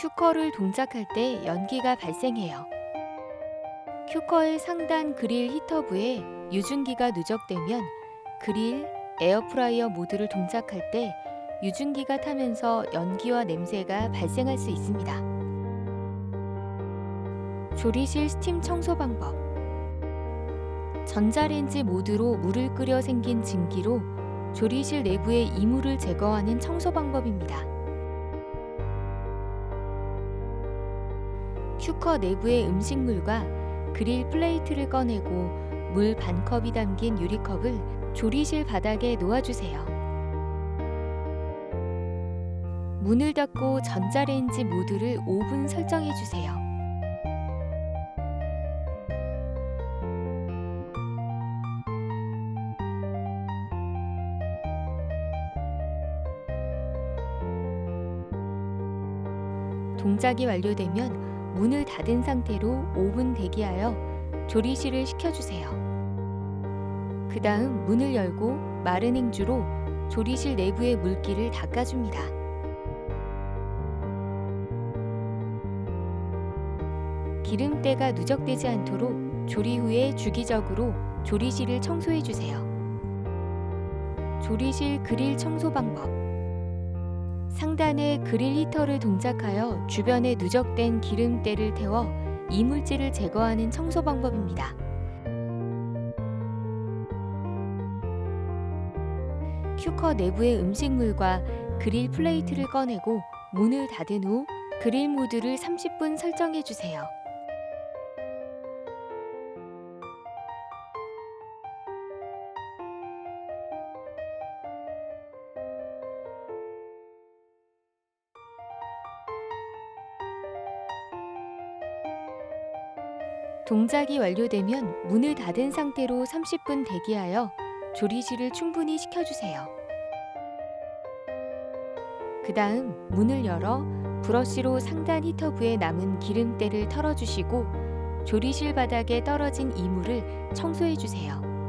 큐커를 동작할 때 연기가 발생해요. 큐커의 상단 그릴 히터부에 유증기가 누적되면 그릴, 에어프라이어 모두를 동작할 때 유증기가 타면서 연기와 냄새가 발생할 수 있습니다. 조리실 스팀 청소 방법 전자레인지 모드로 물을 끓여 생긴 증기로 조리실 내부의 이물을 제거하는 청소 방법입니다. 큐커 내부의 음식물과 그릴 플레이트를 꺼내고 물 반컵이 담긴 유리컵을 조리실 바닥에 놓아주세요. 문을 닫고 전자레인지 모드를 5분 설정해 주세요. 동작이 완료되면 문을 닫은 상태로 5분 대기하여 조리실을 식혀주세요. 그 다음 문을 열고 마른 행주로 조리실 내부의 물기를 닦아줍니다. 기름때가 누적되지 않도록 조리 후에 주기적으로 조리실을 청소해 주세요. 조리실 그릴 청소 방법 상단에 그릴 히터를 동작하여 주변에 누적된 기름때를 태워 이물질을 제거하는 청소 방법입니다. 큐커 내부의 음식물과 그릴 플레이트를 꺼내고 문을 닫은 후 그릴 모드를 30분 설정해 주세요. 동작이 완료되면 문을 닫은 상태로 30분 대기하여 조리실을 충분히 식혀주세요. 그 다음 문을 열어 브러쉬로 상단 히터부에 남은 기름때를 털어주시고 조리실 바닥에 떨어진 이물을 청소해주세요.